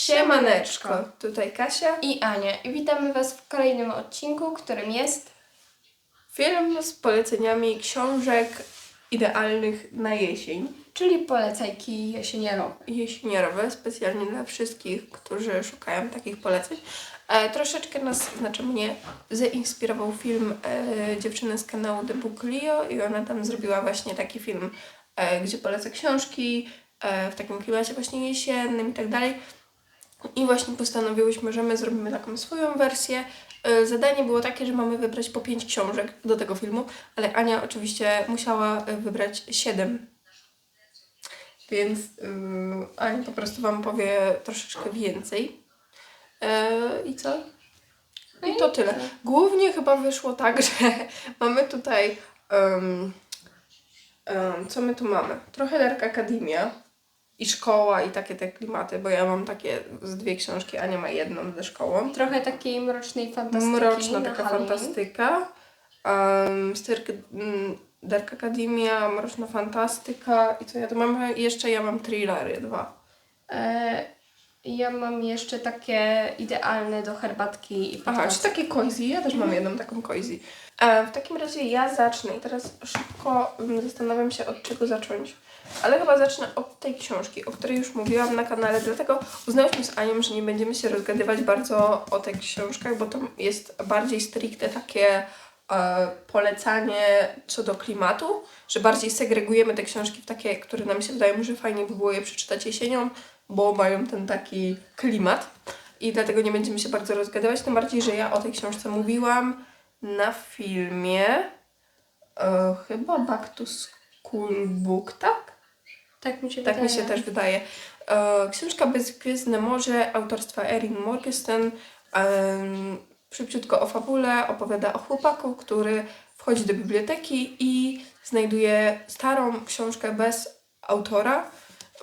Siemaneczko, tutaj Kasia. i Ania. I witamy Was w kolejnym odcinku, którym jest Film z poleceniami książek idealnych na jesień. czyli polecajki jesieniero. Jesieniorowe, specjalnie dla wszystkich, którzy szukają takich poleceń. E, troszeczkę nas, znaczy mnie, zainspirował film e, dziewczyny z kanału The Book Leo i ona tam zrobiła właśnie taki film, e, gdzie poleca książki e, w takim klimacie właśnie jesiennym i tak dalej. I właśnie postanowiłyśmy, że my zrobimy taką swoją wersję. E, Zadanie było takie, że mamy wybrać po pięć książek do tego filmu, ale Ania oczywiście musiała e, wybrać siedem. Więc yy, Ania po prostu Wam powie troszeczkę więcej. E, I co? No I to tyle. Głównie chyba wyszło tak, że mamy tutaj. em, em, co my tu mamy? Trochę Dark Academia i szkoła i takie te klimaty, bo ja mam takie z dwie książki, Ania ma jedną ze szkołą. Trochę takiej mrocznej fantastyki. Mroczna na taka Halloween. fantastyka. Um, Styrk, mm, Dark Academia, Mroczna Fantastyka i co ja tu mam? Jeszcze ja mam thrillery dwa. E, ja mam jeszcze takie idealne do herbatki i Aha, czy takie cozy? Ja też mam jedną taką cozy. E, w takim razie ja zacznę i teraz szybko mm, zastanawiam się od czego zacząć. Ale chyba zacznę od tej książki, o której już mówiłam na kanale, dlatego uznałyśmy z Anią, że nie będziemy się rozgadywać bardzo o tych książkach, bo to jest bardziej stricte takie e, polecanie co do klimatu, że bardziej segregujemy te książki w takie, które nam się wydają, że fajnie by było je przeczytać jesienią, bo mają ten taki klimat i dlatego nie będziemy się bardzo rozgadywać, tym bardziej, że ja o tej książce mówiłam na filmie e, chyba Back to School Book, tak? Tak mi się Tak wydaje. mi się też wydaje. E, książka Bezgwiezdne Morze autorstwa Erin Morgenstern szybciutko o fabule opowiada o chłopaku, który wchodzi do biblioteki i znajduje starą książkę bez autora,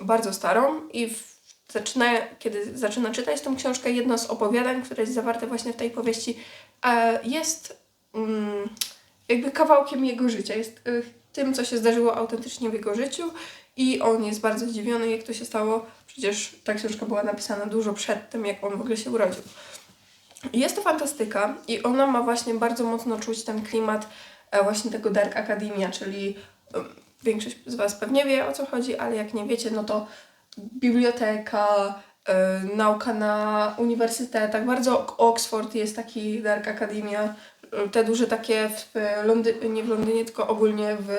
bardzo starą i w, zaczyna, kiedy zaczyna czytać tą książkę, jedno z opowiadań, które jest zawarte właśnie w tej powieści, e, jest mm, jakby kawałkiem jego życia, jest y, tym, co się zdarzyło autentycznie w jego życiu i on jest bardzo zdziwiony, jak to się stało. Przecież ta książka była napisana dużo przed tym, jak on w ogóle się urodził. Jest to fantastyka i ona ma właśnie bardzo mocno czuć ten klimat e, właśnie tego Dark Academia, czyli większość z Was pewnie wie o co chodzi, ale jak nie wiecie, no to biblioteka, e, nauka na uniwersytetach, bardzo Oxford jest taki Dark Academia, e, te duże takie w Londynie, nie w Londynie, tylko ogólnie w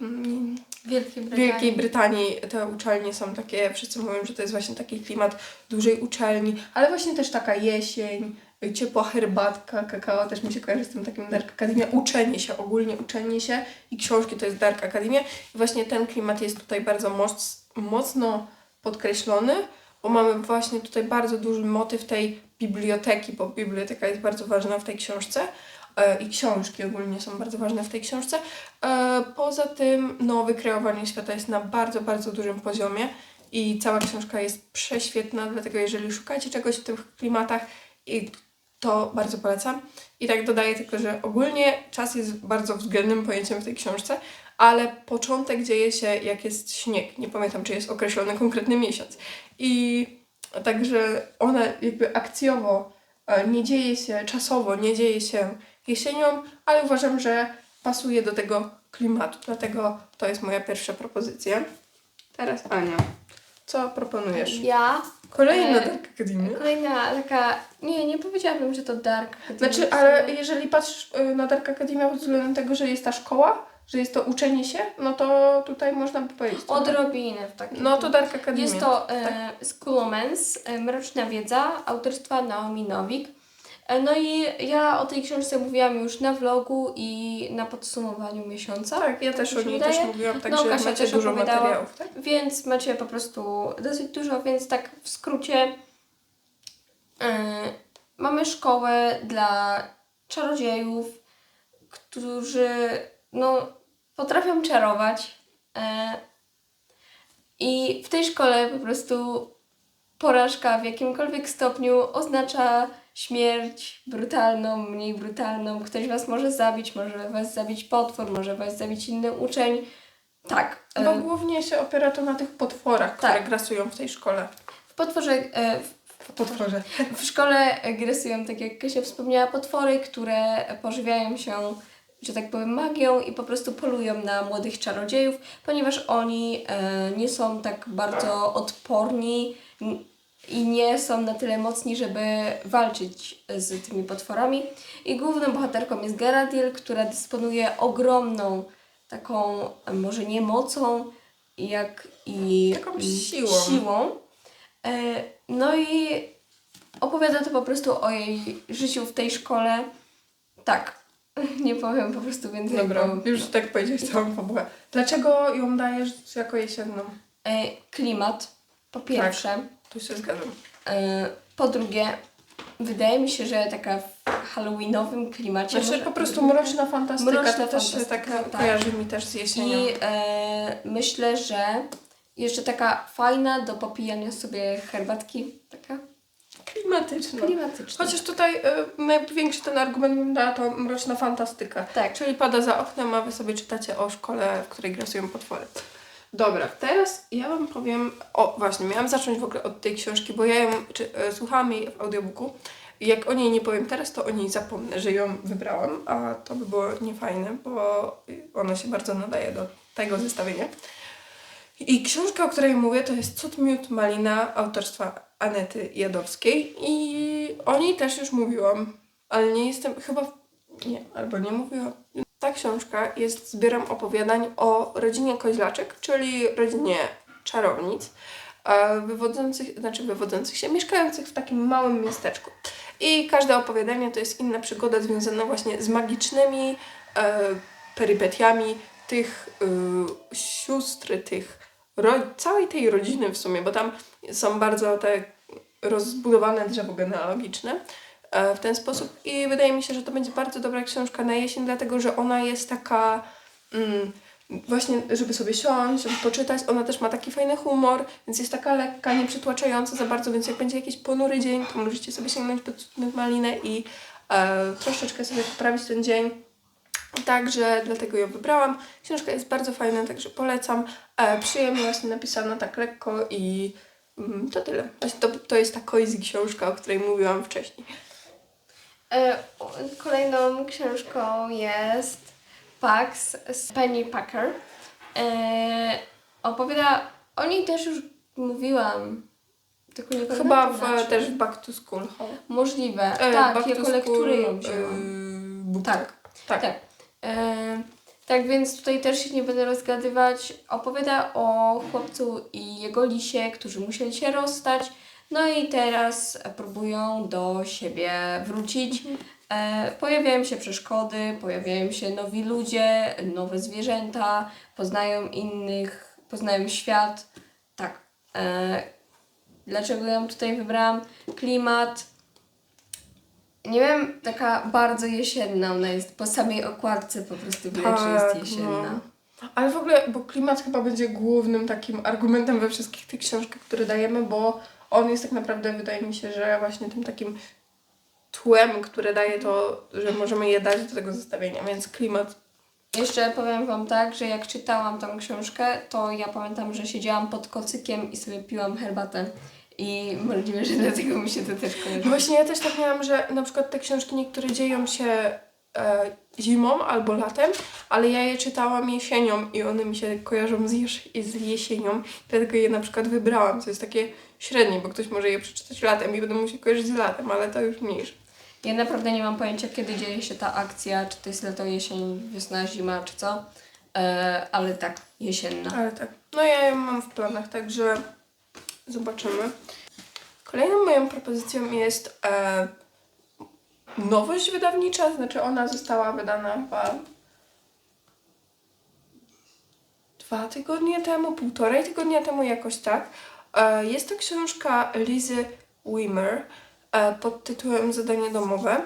mm, Wielkiej w Brytanii. Wielkiej Brytanii te uczelnie są takie, wszyscy mówią, że to jest właśnie taki klimat dużej uczelni, ale właśnie też taka jesień, ciepła herbatka, kakao też mi się kojarzy z tym takim Dark Academia, uczenie się, ogólnie uczenie się i książki to jest Dark Academia. I właśnie ten klimat jest tutaj bardzo moc, mocno podkreślony, bo mamy właśnie tutaj bardzo duży motyw tej biblioteki, bo biblioteka jest bardzo ważna w tej książce i książki ogólnie są bardzo ważne w tej książce. E, Poza tym, no, wykreowanie świata jest na bardzo, bardzo dużym poziomie i cała książka jest prześwietna, dlatego jeżeli szukacie czegoś w tych klimatach, to bardzo polecam. I tak dodaję tylko, że ogólnie czas jest bardzo względnym pojęciem w tej książce, ale początek dzieje się jak jest śnieg. Nie pamiętam, czy jest określony konkretny miesiąc. I także ona jakby akcjowo e, nie dzieje się, czasowo nie dzieje się jesienią, ale uważam, że pasuje do tego klimatu. Dlatego to jest moja pierwsza propozycja. Teraz Ania, co proponujesz? Ja. Kolejna E, Dark Academia? Kolejna taka. Nie, nie powiedziałabym, że to dark. Znaczy, ale jeżeli patrzysz y, na Dark Academia pod względem tego, że jest ta szkoła, że jest to uczenie się, no to tutaj można by powiedzieć. Odrobinę w takim. No to Dark Academia. Jest to e, Schoolomance, e, Mroczna Wiedza, autorstwa Naomi Nowik. E, no i ja o tej książce mówiłam już na vlogu i na podsumowaniu miesiąca. Tak, ja też mi o niej wydaje. też mówiłam, No, także Kasia macie też dużo materiałów, tak? Więc macie po prostu dosyć dużo, więc tak w skrócie e, mamy szkołę dla czarodziejów, którzy no, potrafią czarować. E, I w tej szkole po prostu porażka w jakimkolwiek stopniu oznacza śmierć brutalną, mniej brutalną. Ktoś was może zabić, może was zabić potwór, może was zabić inny uczeń. Tak. e, Bo głównie się opiera to na tych potworach, które Tak. grasują w tej szkole. W potworze, e, w Potworze. W szkole rysują, tak jak Kasia wspomniała, potwory, które pożywiają się, że tak powiem, magią i po prostu polują na młodych czarodziejów, ponieważ oni e, nie są tak bardzo odporni i nie są na tyle mocni, żeby walczyć z tymi potworami. I główną bohaterką jest Geradiel, która dysponuje ogromną taką, może nie mocą, jak i Taką siłą. siłą. E, No i opowiada to po prostu o jej życiu w tej szkole. Tak, nie powiem po prostu więcej. Dobra, bo, już tak powiedziałeś całą fabułę. Dlaczego ją dajesz jako jesienną? e, klimat, po pierwsze. Tu się zgadzam. E, po drugie, wydaje mi się, że taka w halloweenowym klimacie. Znaczy może- po prostu mroczna fantastyka, Mroczna to też się tak fantastyka, tak. kojarzy mi też z jesienią. I e, myślę, że jeszcze taka fajna do popijania sobie herbatki. Taka Klimatyczna. klimatyczna. Chociaż tutaj y, największy ten argument bym dała to mroczna fantastyka. Tak. Czyli pada za oknem, a wy sobie czytacie o szkole, w której grasują potwory. Dobra, teraz ja wam powiem. O, właśnie, miałam zacząć w ogóle od tej książki, bo ja ją czy, e, słuchałam jej w audiobooku. Jak o niej nie powiem teraz, to o niej zapomnę, że ją wybrałam, a to by było niefajne, bo ona się bardzo nadaje do tego zestawienia. I książka, o której mówię, to jest Cud Miód Malina autorstwa Anety Jadowskiej i o niej też już mówiłam, ale nie jestem, chyba, nie, albo nie mówiłam. Ta książka jest zbiorem opowiadań o rodzinie Koźlaczek, czyli rodzinie czarownic, e, wywodzących, znaczy wywodzących się, mieszkających w takim małym miasteczku. I każde opowiadanie to jest inna przygoda związana właśnie z magicznymi e, perypetiami tych y, sióstr, tych całej tej rodziny w sumie, bo tam są bardzo te rozbudowane drzewo genealogiczne e, w ten sposób i wydaje mi się, że to będzie bardzo dobra książka na jesień, dlatego że ona jest taka mm, właśnie, żeby sobie siąść, żeby poczytać, ona też ma taki fajny humor, więc jest taka lekka, nie przytłaczająca za bardzo, więc jak będzie jakiś ponury dzień, to możecie sobie sięgnąć pod malinę i e, troszeczkę sobie poprawić ten dzień. Także dlatego ją wybrałam. Książka jest bardzo fajna, także polecam. E, przyjemnie właśnie napisana, tak lekko i mm, to tyle. Właśnie to, to jest ta cozy książka, o której mówiłam wcześniej. E, Kolejną książką jest Pax z Penny Packer. E, opowiada, o niej też już mówiłam, tylko nie Chyba w, też w Back to School. Możliwe, E, tak, Back jako lektury ją e, wzięłam. book Tak. tak. Tak. E, tak więc tutaj też się nie będę rozgadywać. Opowiada o chłopcu i jego lisie, którzy musieli się rozstać. No i teraz próbują do siebie wrócić. E, pojawiają się przeszkody, pojawiają się nowi ludzie, nowe zwierzęta, poznają innych, poznają świat. Tak. E, dlaczego ją tutaj wybrałam? Klimat, nie wiem, taka bardzo jesienna ona jest. Po samej okładce po prostu widać, że jest jesienna. no. Ale w ogóle, bo klimat chyba będzie głównym takim argumentem we wszystkich tych książkach, które dajemy, bo on jest tak naprawdę, wydaje mi się, że właśnie tym takim tłem, które daje to, że możemy je dać do tego zestawienia, więc klimat Jeszcze powiem Wam tak, że jak czytałam tą książkę, to ja pamiętam, że siedziałam pod kocykiem i sobie piłam herbatę. I możliwe, że dlatego mi się to też kojarzy. Właśnie ja też tak miałam, że na przykład te książki niektóre dzieją się e, zimą albo latem, ale ja je czytałam jesienią i one mi się kojarzą z, jes- z jesienią, dlatego je na przykład wybrałam, co jest takie średnie, bo ktoś może je przeczytać latem i będą mu się kojarzyć z latem, ale to już mniejsze. Ja naprawdę nie mam pojęcia, kiedy dzieje się ta akcja, czy to jest lato, jesień, wiosna, zima, czy co. E, ale tak, jesienna. Ale tak, no ja ją mam w planach, także zobaczymy. Kolejną moją propozycją jest e, nowość wydawnicza, znaczy ona została wydana chyba dwa tygodnie temu, półtorej tygodnia temu, jakoś tak. E, jest to książka Lizy Wimmer e, pod tytułem Zadanie domowe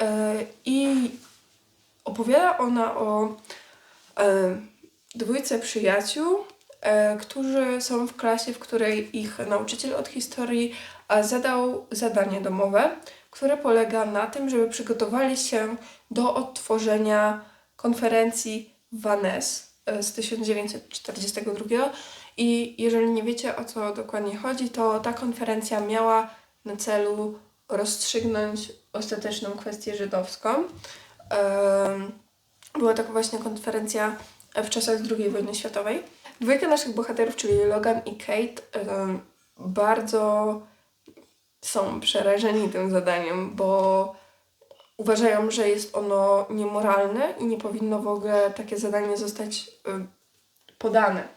e, i opowiada ona o dwójce przyjaciół, którzy są w klasie, w której ich nauczyciel od historii zadał zadanie domowe, które polega na tym, żeby przygotowali się do odtworzenia konferencji Vaness e, z 1942. I jeżeli nie wiecie o co dokładnie chodzi, to ta konferencja miała na celu rozstrzygnąć ostateczną kwestię żydowską. Była taka właśnie konferencja w czasach II wojny światowej. Dwójka naszych bohaterów, czyli Logan i Kate, bardzo są przerażeni tym zadaniem, bo uważają, że jest ono niemoralne i nie powinno w ogóle takie zadanie zostać podane,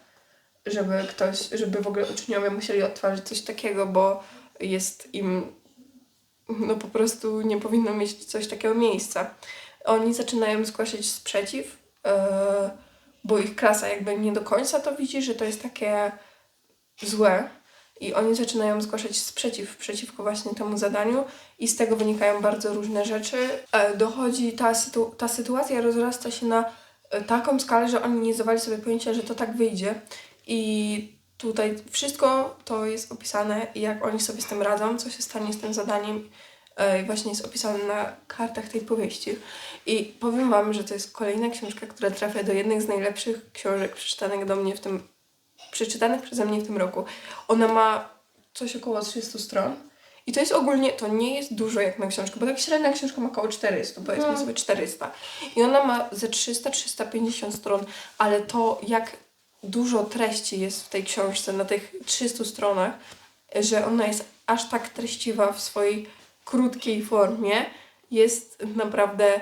żeby ktoś, żeby w ogóle uczniowie musieli odtwarzać coś takiego, bo jest im no po prostu nie powinno mieć coś takiego miejsca. Oni zaczynają zgłaszać sprzeciw, e, bo ich klasa jakby nie do końca to widzi, że to jest takie złe. I oni zaczynają zgłaszać sprzeciw przeciwko właśnie temu zadaniu i z tego wynikają bardzo różne rzeczy. E, Dochodzi, ta, sytu, ta sytuacja rozrasta się na e, taką skalę, że oni nie zdawali sobie pojęcia, że to tak wyjdzie. I tutaj wszystko to jest opisane, jak oni sobie z tym radzą, co się stanie z tym zadaniem. E, Właśnie jest opisane na kartach tej powieści. I powiem Wam, że to jest kolejna książka, która trafia do jednych z najlepszych książek przeczytanych do mnie w tym, przeczytanych przeze mnie w tym roku. Ona ma coś około 300 stron. I to jest ogólnie, to nie jest dużo jak na książkę, bo tak średnia książka ma około 400, powiedzmy No. sobie 400. I ona ma ze 300-350 stron, ale to jak dużo treści jest w tej książce na tych 300 stronach, że ona jest aż tak treściwa w swojej krótkiej formie, jest naprawdę y,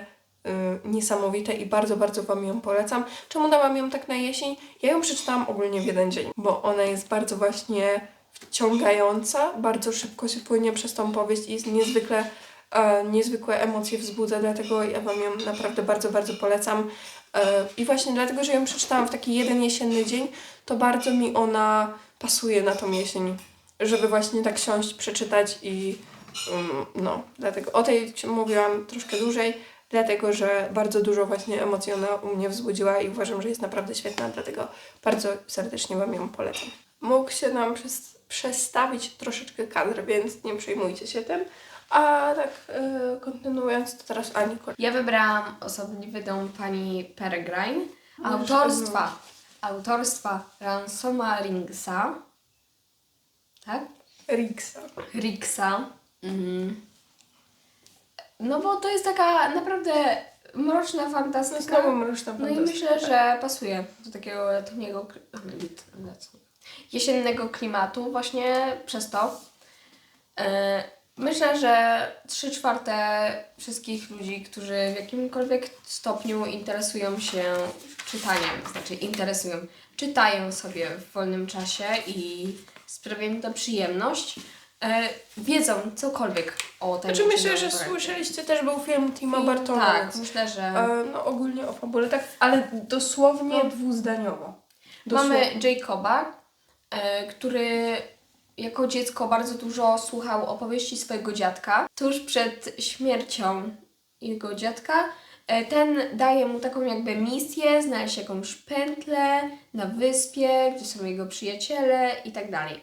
niesamowite i bardzo, bardzo Wam ją polecam. Czemu dałam ją tak na jesień? Ja ją przeczytałam ogólnie w jeden dzień, bo ona jest bardzo właśnie wciągająca, bardzo szybko się płynie przez tą powieść i jest niezwykle, e, niezwykłe emocje wzbudza, dlatego ja Wam ją naprawdę bardzo, bardzo polecam. E, I właśnie dlatego, że ją przeczytałam w taki jeden jesienny dzień, to bardzo mi ona pasuje na tą jesień, żeby właśnie tak siąść, przeczytać i um, no, dlatego o tej mówiłam troszkę dłużej, dlatego, że bardzo dużo właśnie emocji ona u mnie wzbudziła i uważam, że jest naprawdę świetna, dlatego bardzo serdecznie Wam ją polecam. Mógł się nam przez, przestawić troszeczkę kadr, więc nie przejmujcie się tym. A tak e, kontynuując, to teraz Ani kolej. Ja wybrałam osobliwy dom pani Peregrine Możesz autorstwa, autorstwa Ransoma Ringsa, tak? Rixa. Ricksa. Mhm. No bo to jest taka naprawdę mroczna fantastyka. Znowu mroczna No i fantastyka. myślę, że pasuje do takiego letniego, kli- jesiennego klimatu właśnie przez to. E, Myślę, że trzy czwarte wszystkich ludzi, którzy w jakimkolwiek stopniu interesują się czytaniem, znaczy interesują, czytają sobie w wolnym czasie i sprawia im to przyjemność, e, wiedzą cokolwiek o tej Znaczy myślę, że słyszeliście też był film Tima Bartona, Tak, więc, myślę, że... e, no ogólnie o fabule, tak, ale dosłownie No. dwuzdaniowo. Mamy Dosłownie. Jacoba, e, który jako dziecko bardzo dużo słuchał opowieści swojego dziadka. Tuż przed śmiercią jego dziadka e, ten daje mu taką jakby misję, znaleźć jakąś pętlę na wyspie, gdzie są jego przyjaciele i tak dalej.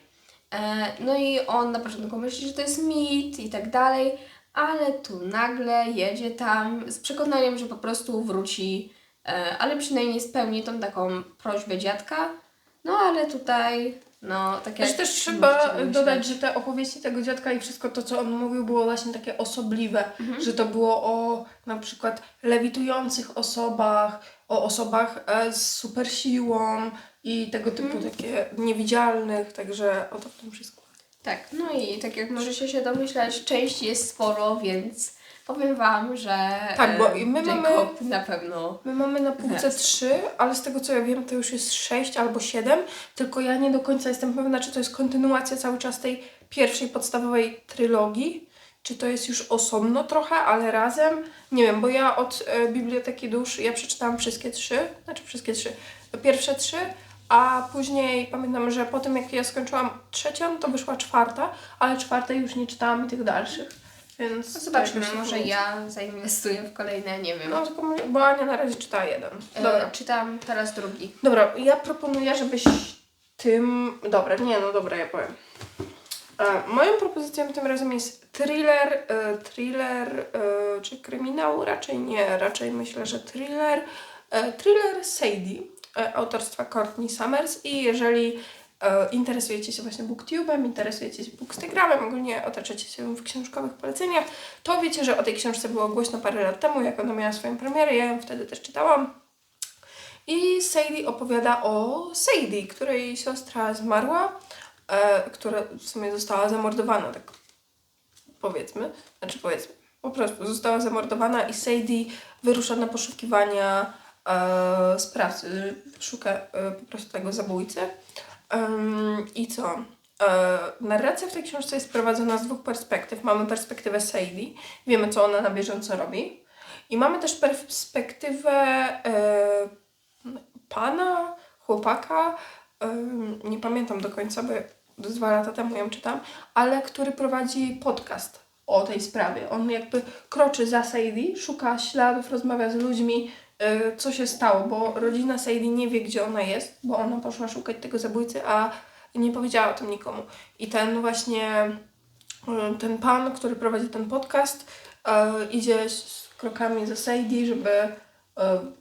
E, No i on na początku myśli, że to jest mit i tak dalej, ale tu nagle jedzie tam z przekonaniem, że po prostu wróci, e, ale przynajmniej spełni tą taką prośbę dziadka. No ale tutaj, no tak jak Też, też trzeba dodać, że te opowieści tego dziadka i wszystko to, co on mówił, było właśnie takie osobliwe, Mhm. że to było o na przykład lewitujących osobach, o osobach e, z super siłą i tego typu Mhm. takie niewidzialnych, także o to w tym wszystko. Tak, no i tak jak możecie się domyślać, części jest sporo, więc powiem Wam, że Tak, bo e, my mamy- na pewno My mamy na półce. 3, ale z tego co ja wiem, to już jest 6 albo 7, tylko ja nie do końca jestem pewna, czy to jest kontynuacja cały czas tej pierwszej podstawowej trylogii, czy to jest już osobno trochę, ale razem. Nie wiem, bo ja od e, Biblioteki Dusz, ja przeczytałam wszystkie trzy, znaczy wszystkie trzy, pierwsze trzy, a później pamiętam, że po tym jak ja skończyłam trzecią, to wyszła czwarta, ale czwartej już nie czytałam i tych dalszych, więc... No zobaczmy, tak może myślę. ja zainwestuję w kolejne, nie wiem. No, tylko mówię, bo Ania na razie czytała jeden. E, Dobra. czytam teraz drugi. Dobra, ja proponuję, żebyś tym. Dobra, nie, no dobra, ja powiem. E, moją propozycją tym razem jest thriller, e, thriller e, czy kryminał? Raczej nie, raczej myślę, że thriller. E, thriller Sadie, e, autorstwa Courtney Summers i jeżeli e, interesujecie się właśnie booktube'em, interesujecie się bookstagramem, ogólnie otaczacie się w książkowych poleceniach, to wiecie, że o tej książce było głośno parę lat temu, jak ona miała swoją premierę, ja ją wtedy też czytałam. I Sadie opowiada o Sadie, której siostra zmarła, e, która w sumie została zamordowana, tak powiedzmy, znaczy powiedzmy, po prostu została zamordowana i Sadie wyrusza na poszukiwania e, sprawcy, szuka e, po prostu tego zabójcy. Em, I co? E, narracja w tej książce jest prowadzona z dwóch perspektyw. Mamy perspektywę Sadie, wiemy co ona na bieżąco robi. I mamy też perspektywę e, pana, chłopaka, em, nie pamiętam do końca, bo dwa lata temu ją czytam, ale który prowadzi podcast o tej sprawie. On jakby kroczy za Sadie, szuka śladów, rozmawia z ludźmi, co się stało, bo rodzina Sadie nie wie, gdzie ona jest, bo ona poszła szukać tego zabójcy, a nie powiedziała o tym nikomu. I ten właśnie, y, ten pan, który prowadzi ten podcast, y, idzie z krokami za Sadie, żeby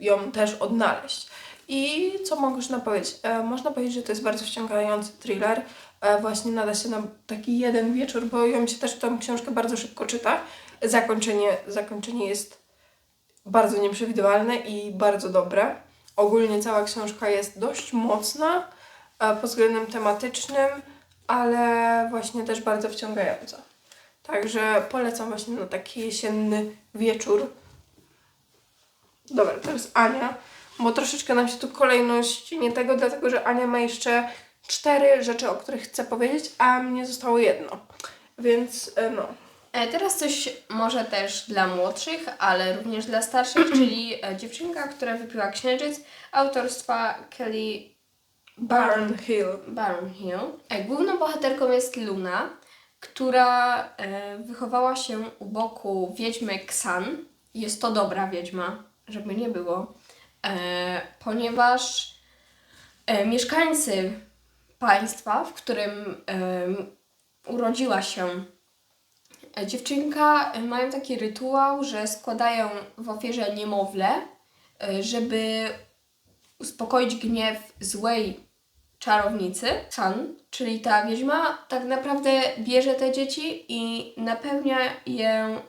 ją też odnaleźć. I co można powiedzieć? E, można powiedzieć, że to jest bardzo wciągający thriller. E, właśnie nada się na taki jeden wieczór, bo ją się też tą książkę bardzo szybko czyta. Zakończenie, zakończenie jest bardzo nieprzewidywalne i bardzo dobre. Ogólnie cała książka jest dość mocna e, pod względem tematycznym, ale właśnie też bardzo wciągająca. Także polecam właśnie na taki jesienny wieczór. Dobra, teraz Ania, bo troszeczkę nam się tu kolejność nie tego, dlatego że Ania ma jeszcze cztery rzeczy, o których chcę powiedzieć, a mnie zostało jedno. Więc e, no. E, Teraz coś może też dla młodszych, ale również dla starszych, czyli e, dziewczynka, która wypiła księżyc autorstwa Kelly Barn Hill. Barnhill. E, Główną bohaterką jest Luna, która wychowała się u boku wiedźmy Xan. Jest to dobra wiedźma, żeby nie było, ponieważ mieszkańcy państwa, w którym urodziła się dziewczynka, e, mają taki rytuał, że składają w ofierze niemowlę, e, żeby uspokoić gniew złej czarownicy, Sun, czyli ta wiedźma, tak naprawdę bierze te dzieci i napełnia je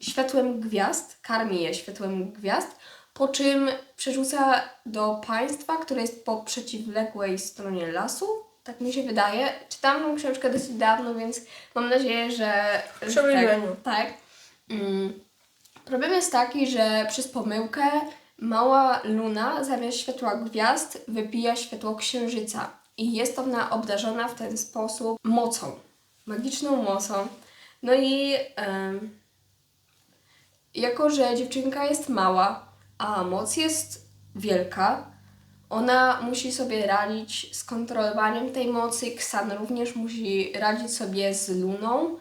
światłem gwiazd, karmi je światłem gwiazd, po czym przerzuca do państwa, które jest po przeciwległej stronie lasu. Tak mi się wydaje. Czytałam tą książkę dosyć dawno, więc mam nadzieję, że. W przybliżeniu. Tak. tak. Mm. Problem jest taki, że przez pomyłkę mała luna zamiast światła gwiazd wypija światło księżyca. I jest ona obdarzona w ten sposób mocą, magiczną mocą. No i jako, że dziewczynka jest mała, a moc jest wielka, ona musi sobie radzić z kontrolowaniem tej mocy. Ksan również musi radzić sobie z Luną.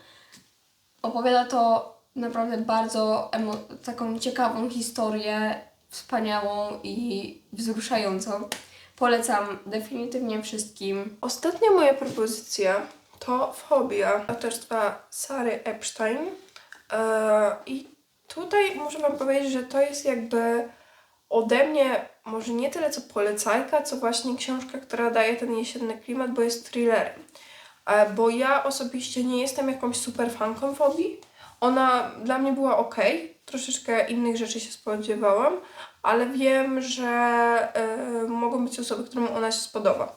Opowiada to naprawdę bardzo taką ciekawą historię, wspaniałą i wzruszającą. Polecam definitywnie wszystkim. Ostatnia moja propozycja to Fobia autorstwa Sary Epstein. E, I tutaj muszę Wam powiedzieć, że to jest jakby ode mnie może nie tyle co polecajka, co właśnie książka, która daje ten jesienny klimat, bo jest thrillerem. E, Bo ja osobiście nie jestem jakąś super fanką Fobii. Ona dla mnie była ok, troszeczkę innych rzeczy się spodziewałam, ale wiem, że e, mogą być osoby, którym ona się spodoba.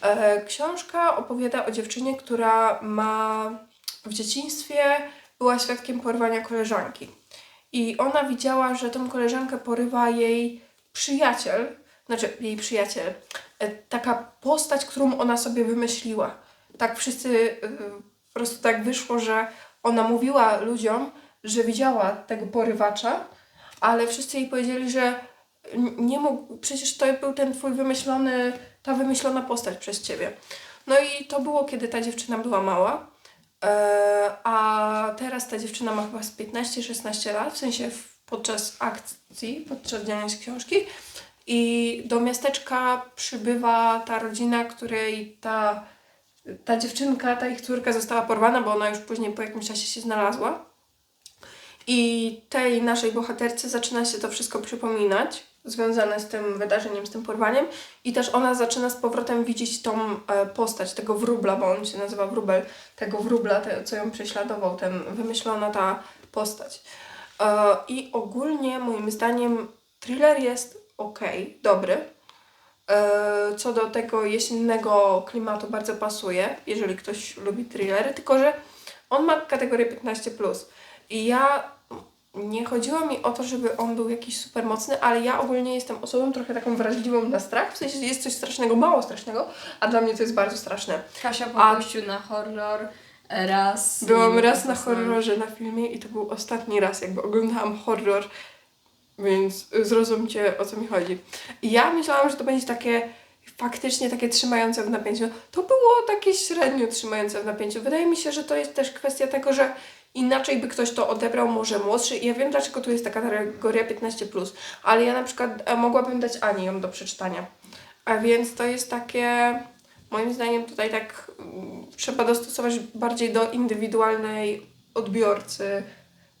E, książka opowiada o dziewczynie, która ma w dzieciństwie była świadkiem porwania koleżanki. I ona widziała, że tą koleżankę porywa jej przyjaciel, znaczy jej przyjaciel, e, taka postać, którą ona sobie wymyśliła. Tak wszyscy e, po prostu tak wyszło, że ona mówiła ludziom, że widziała tego porywacza, ale wszyscy jej powiedzieli, że nie mógł, przecież to był ten twój wymyślony, ta wymyślona postać przez ciebie. No i to było, kiedy ta dziewczyna była mała, e, a teraz ta dziewczyna ma chyba z 15-16 lat, w sensie podczas akcji, podczas dziania się książki i do miasteczka przybywa ta rodzina, której ta, ta dziewczynka, ta ich córka została porwana, bo ona już później po jakimś czasie się znalazła. I tej naszej bohaterce zaczyna się to wszystko przypominać. związane z tym wydarzeniem, z tym porwaniem. I też ona zaczyna z powrotem widzieć tą e, postać tego wróbla, bo on się nazywa wróbel, tego wróbla, te, co ją prześladował, ten wymyślona ta postać. E, I ogólnie moim zdaniem thriller jest ok, dobry. E, Co do tego jesiennego klimatu bardzo pasuje, jeżeli ktoś lubi thrillery, tylko że on ma kategorię 15. I ja nie chodziło mi o to, żeby on był jakiś super mocny, ale ja ogólnie jestem osobą trochę taką wrażliwą na strach. W sensie jest coś strasznego, mało strasznego, a dla mnie to jest bardzo straszne. Kasia po A- na horror raz. Byłam raz na horrorze na filmie i to był ostatni raz, jakby oglądałam horror, więc zrozumcie o co mi chodzi. I ja myślałam, że to będzie takie faktycznie takie trzymające w napięciu. To było takie średnio trzymające w napięciu. Wydaje mi się, że to jest też kwestia tego, że inaczej by ktoś to odebrał, może młodszy. I ja wiem, dlaczego tu jest taka kategoria 15+, ale ja na przykład e, mogłabym dać Ani ją do przeczytania. A więc to jest takie, moim zdaniem tutaj tak mm, trzeba dostosować bardziej do indywidualnej odbiorcy,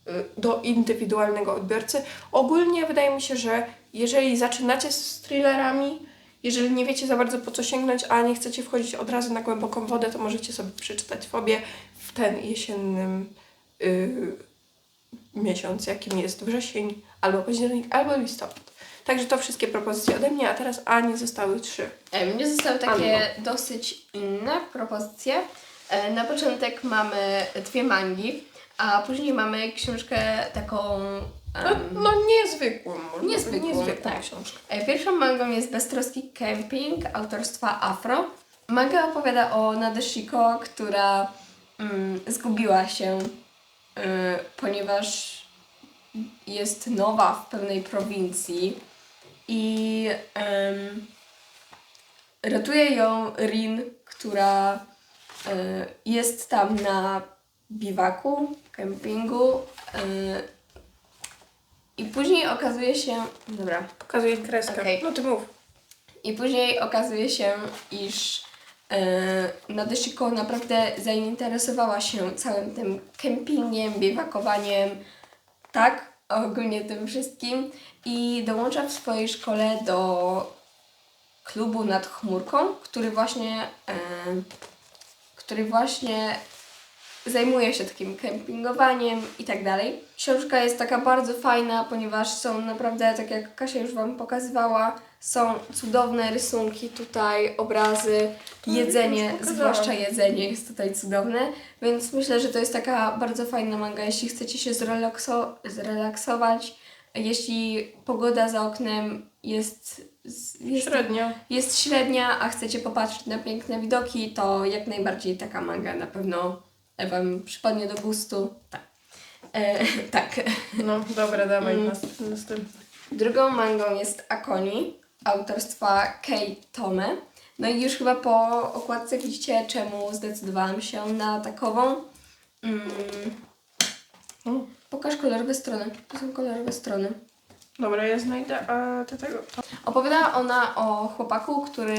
y, do indywidualnego odbiorcy. Ogólnie wydaje mi się, że jeżeli zaczynacie z thrillerami, jeżeli nie wiecie za bardzo po co sięgnąć, a nie chcecie wchodzić od razu na głęboką wodę, to możecie sobie przeczytać Fobię w ten jesiennym y, miesiąc, jakim jest wrzesień, albo październik, albo listopad. Także to wszystkie propozycje ode mnie, a teraz Ani zostały trzy. E, Mnie zostały takie dosyć inne propozycje. E, Na początek mamy dwie mangi, a później mamy książkę taką. No, no niezwykłą. może Niezwykłą, niezwykłą tak. książkę. E, Pierwszą mangą jest Beztroski Camping autorstwa Afro. Manga opowiada o Nadeshiko, która mm, zgubiła się, y, ponieważ jest nowa w pewnej prowincji i em, ratuje ją Rin, która y, jest tam na biwaku, kempingu y, i później okazuje się, dobra, Pokazuję kreskę. Okej. No ty mów. i później okazuje się, iż e, Nadeshiko naprawdę zainteresowała się całym tym kempingiem, biwakowaniem, tak, ogólnie tym wszystkim i dołącza w swojej szkole do klubu nad chmurką, który właśnie, e, który właśnie zajmuje się takim kempingowaniem i tak dalej. Książka jest taka bardzo fajna, ponieważ są naprawdę, tak jak Kasia już Wam pokazywała, są cudowne rysunki tutaj, obrazy, już jedzenie, zwłaszcza jedzenie jest tutaj cudowne, więc myślę, że to jest taka bardzo fajna manga, jeśli chcecie się zrelakso- zrelaksować, jeśli pogoda za oknem jest, jest Średnio. jest średnia, a chcecie popatrzeć na piękne widoki, to jak najbardziej taka manga na pewno Wam przypadnie do gustu. Tak. E, tak. No dobra, dawaj Mm. następny. następny. Drugą mangą jest Akoni autorstwa Kei Tome. No i już chyba po okładce widzicie, czemu zdecydowałam się na takową. Mm. pokaż kolorowe strony. To są kolorowe strony. Dobra, ja znajdę, a ty tego... Opowiada ona o chłopaku, który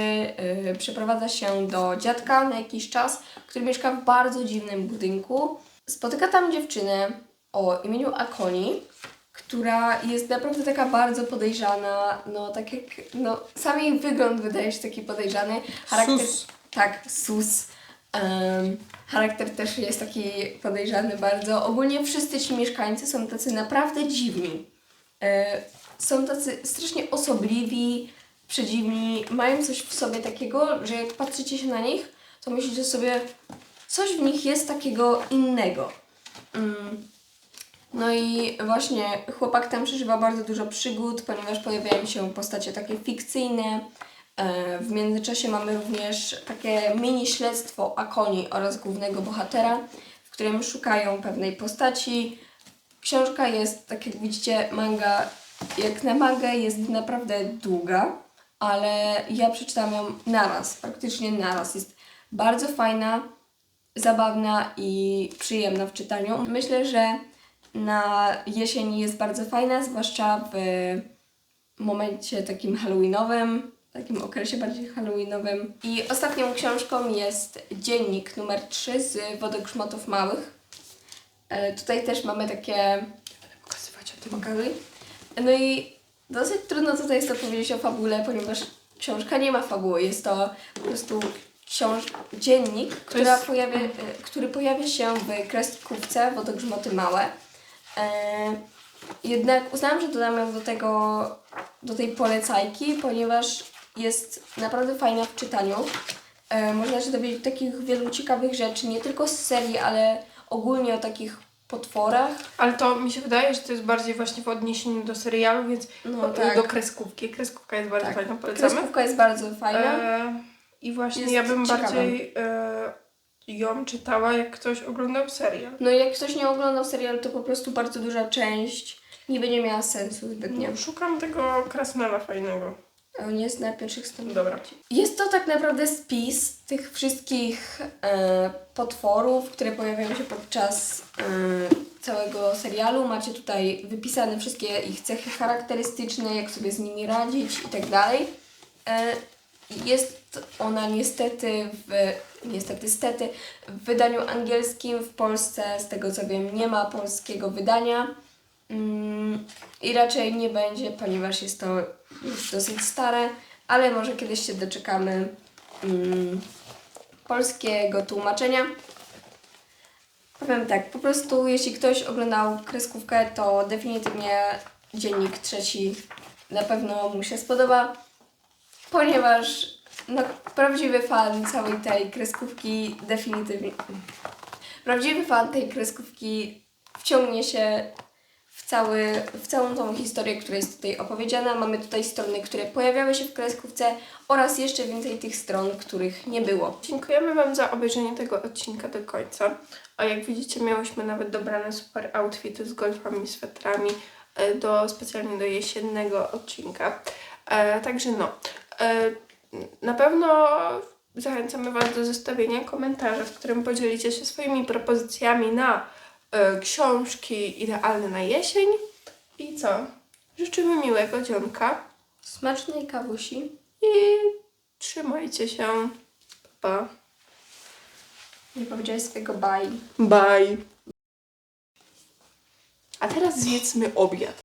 y, przeprowadza się do dziadka na jakiś czas, który mieszka w bardzo dziwnym budynku. Spotyka tam dziewczynę o imieniu Akoni, która jest naprawdę taka bardzo podejrzana, no tak jak, no sam jej wygląd wydaje się taki podejrzany. Sus. Tak, sus. Em, charakter też jest taki podejrzany bardzo. Ogólnie wszyscy ci mieszkańcy są tacy naprawdę dziwni. E, są tacy strasznie osobliwi, przedziwni, mają coś w sobie takiego, że jak patrzycie się na nich, to myślicie sobie, coś w nich jest takiego innego. Mm. No i właśnie chłopak tam przeżywa bardzo dużo przygód, ponieważ pojawiają się postacie takie fikcyjne. E, W międzyczasie mamy również takie mini śledztwo Akoni oraz głównego bohatera, w którym szukają pewnej postaci. Książka jest, tak jak widzicie, manga, jak na mangę jest naprawdę długa, ale ja przeczytałam ją naraz, praktycznie naraz. Jest bardzo fajna, zabawna i przyjemna w czytaniu. Myślę, że na jesień jest bardzo fajna, zwłaszcza w momencie takim halloweenowym, takim okresie bardziej halloweenowym. I ostatnią książką jest dziennik numer 3 z Wodogrzmotów Małych. E, tutaj też mamy takie Pokazywać o tym. pokazy. No i Dosyć trudno tutaj jest opowiedzieć o fabule, ponieważ książka nie ma fabuły. Jest to po prostu książ... dziennik, która jest- pojawia, e, który pojawia się w kreskówce Wodogrzmoty Małe. E, jednak uznałam, że dodam ją do tego, do tej polecajki, ponieważ jest naprawdę fajna w czytaniu. Można się dowiedzieć takich wielu ciekawych rzeczy, nie tylko z serii, ale ogólnie o takich potworach. Ale to mi się wydaje, że to jest bardziej właśnie w odniesieniu do serialu, więc No do, tak. do kreskówki. Kreskówka jest bardzo Tak. fajna, polecamy. Kreskówka jest bardzo fajna. E, I właśnie Jest ja bym ciekawa. bardziej e, ją czytała, jak ktoś oglądał serial. No i jak ktoś nie oglądał serialu, to po prostu bardzo duża część nie będzie miała sensu zbytnio. Nie, szukam tego krasnala fajnego. On jest na pierwszych stronach. Dobra. Jest to tak naprawdę spis tych wszystkich e, potworów, które pojawiają się podczas e, całego serialu. Macie tutaj wypisane wszystkie ich cechy charakterystyczne, jak sobie z nimi radzić i tak dalej. E, Jest ona niestety w, niestety stety, w wydaniu angielskim w Polsce, z tego co wiem, nie ma polskiego wydania. Mm, I raczej nie będzie, ponieważ jest to już dosyć stare, ale może kiedyś się doczekamy mm, polskiego tłumaczenia. Powiem tak, po prostu jeśli ktoś oglądał kreskówkę, to definitywnie dziennik trzeci na pewno mu się spodoba, ponieważ no, prawdziwy fan całej tej kreskówki definitywnie. Prawdziwy fan tej kreskówki wciągnie się w, cały, w całą tą historię, która jest tutaj opowiedziana. Mamy tutaj strony, które pojawiały się w kreskówce oraz jeszcze więcej tych stron, których nie było. Dziękujemy Wam za obejrzenie tego odcinka do końca. A jak widzicie, miałyśmy nawet dobrane super outfity z golfami, swetrami e, do, specjalnie do jesiennego odcinka. E, także no, e, na pewno zachęcamy Was do zostawienia komentarza, w którym podzielicie się swoimi propozycjami na książki idealne na jesień. I co? Życzymy miłego dzionka Smacznej kawusi. i trzymajcie się. Pa. pa. Nie powiedziałeś swojego bye. Bye. A teraz zjedzmy obiad.